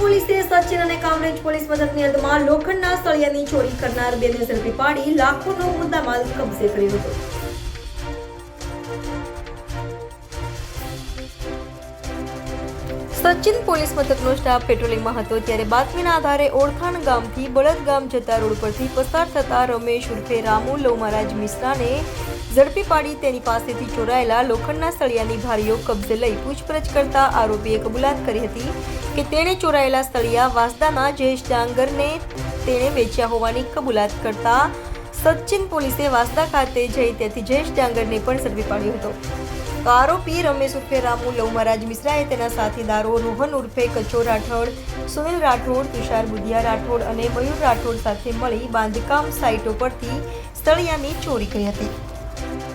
સચિન અને કામરેજ પોલીસ મથકની હદમાં લોખંડના સળિયાની ચોરી કરનાર બેને ઝડપી પાડી લાખોનો મુદ્દામાલ કબજે કર્યો હતો. સચિન પોલીસ મથકનો સ્ટાફ પેટ્રોલિંગમાં હતો ત્યારે બાતમીના આધારે ઓળખાણ ગામથી બળદ ગામ જતા રોડ પરથી પસાર થતા રમેશ ઉર્ફે રામુ લવ મહારાજ મિશ્રાને ઝડપી પાડી તેની પાસેથી ચોરાયેલા લોખંડના સળિયાની ભારીઓ કબજે લઈ પૂછપરછ કરતા આરોપીએ કબૂલાત કરી હતી કે તેણે ચોરાયેલા સળિયા વાસદાના જયેશ ડાંગરને તેણે વેચ્યા હોવાની કબૂલાત કરતા સચિન પોલીસે વાસદા ખાતે જઈ ત્યાંથી જયેશ ડાંગરને પણ ઝડપી પાડ્યો હતો. તો આરોપી રમેશ ઉર્ફે રામુ લવ મહારાજ મિશ્રાએ તેના સાથીદારો રોહન ઉર્ફે કચો રાઠોડ, સુનિલ રાઠોડ, તુષાર બુધિયા રાઠોડ અને મયુર રાઠોડ સાથે મળી બાંધકામ સાઇટો પરથી સળિયાની ચોરી કરી હતી. thank you